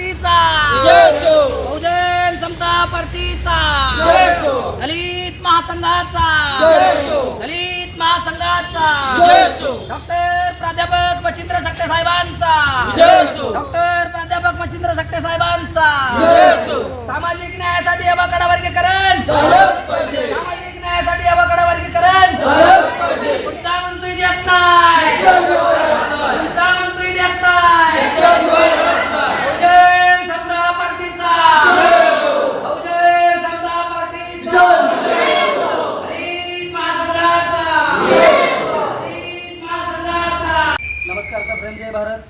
पार्टीचा बहुजन समता पार्टीचा दलित महासंघाचा. दलित महासंघाचा. डॉक्टर प्राध्यापक मच्छिंद्र सकटे साहेबांचा. डॉक्टर प्राध्यापक मच्छिंद्र सकटे साहेबांचा. सामाजिक न्यायासाठी वर्गीकरण जय भारत.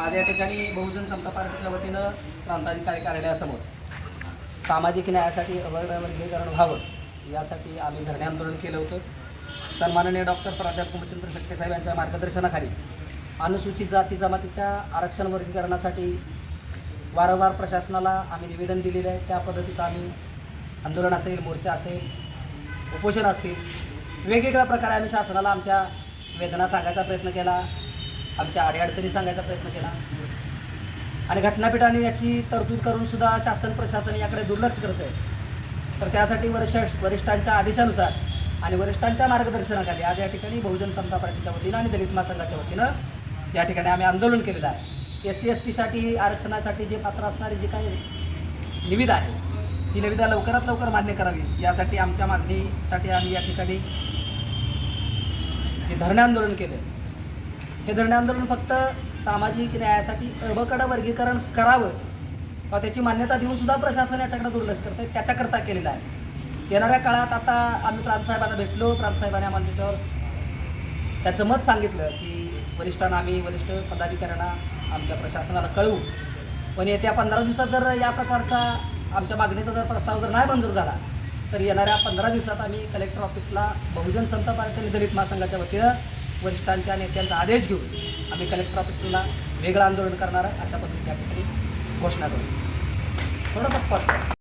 आज या ठिकाणी बहुजन समता पार्टीच्या वतीनं प्रांताधिकारी कार्यालयासमोर सामाजिक न्यायासाठी अवैध वर्गीकरण व्हावं यासाठी आम्ही धरणे आंदोलन केलं होतं. सन्माननीय डॉक्टर प्राध्यापक कुमचंद्र सकटे यांच्या मार्गदर्शनाखाली अनुसूचित जाती जमातीच्या आरक्षण वर्गीकरणासाठी वारंवार प्रशासनाला आम्ही निवेदन दिलेलं आहे. त्या पद्धतीचं आम्ही आंदोलन असेल मोर्चा असेल उपोषण असतील वेगवेगळ्या प्रकारे आम्ही शासनाला आमच्या वेदना सांगायचा प्रयत्न केला. आमच्या अडीअडचणी सांगायचा प्रयत्न केला. आणि घटनापीठाने याची तरतूद करून सुद्धा शासन प्रशासन याकडे दुर्लक्ष करत आहे. तर त्यासाठी वरिष्ठ वरिष्ठांच्या आदेशानुसार आणि वरिष्ठांच्या मार्गदर्शनाखाली आज या ठिकाणी बहुजन समता पार्टीच्या वतीनं आणि दलित महासंघाच्या वतीनं या ठिकाणी आम्ही आंदोलन केलेलं आहे. एस सी एस टीसाठी आरक्षणासाठी जे पात्र असणारी जी काही निविदा आहे ती निविदा लवकरात लवकर मान्य करावी. यासाठी आमच्या मागणीसाठी आम्ही या ठिकाणी जे धरणे आंदोलन केले हे धरणे आंदोलन फक्त सामाजिक न्यायासाठी अबकडं वर्गीकरण करावं किंवा त्याची मान्यता देऊन सुद्धा प्रशासन याच्याकडे दुर्लक्ष करतं आहे त्याच्याकरता केलेलं आहे. येणाऱ्या काळात आता आम्ही प्रांतसाहेबांना भेटलो प्रांतसाहेबांनी आम्हाला त्याच्यावर त्याचं मत सांगितलं की वरिष्ठांना आम्ही वरिष्ठ पदाधिकाऱ्यांना आमच्या प्रशासनाला कळवू. पण येत्या पंधरा दिवसात जर या प्रकारचा आमच्या मागणीचा जर प्रस्ताव जर नाही मंजूर झाला तर येणाऱ्या पंधरा दिवसात आम्ही कलेक्टर ऑफिसला बहुजन समता पार्टी आणि दलित महासंघाच्या वतीनं वरिष्ठांच्या नेत्यांचा आदेश घेऊन आम्ही कलेक्टर ऑफिसला वेगळं आंदोलन करणार आहे अशा पद्धतीची या ठिकाणी घोषणा करू. थोडंसं पत्र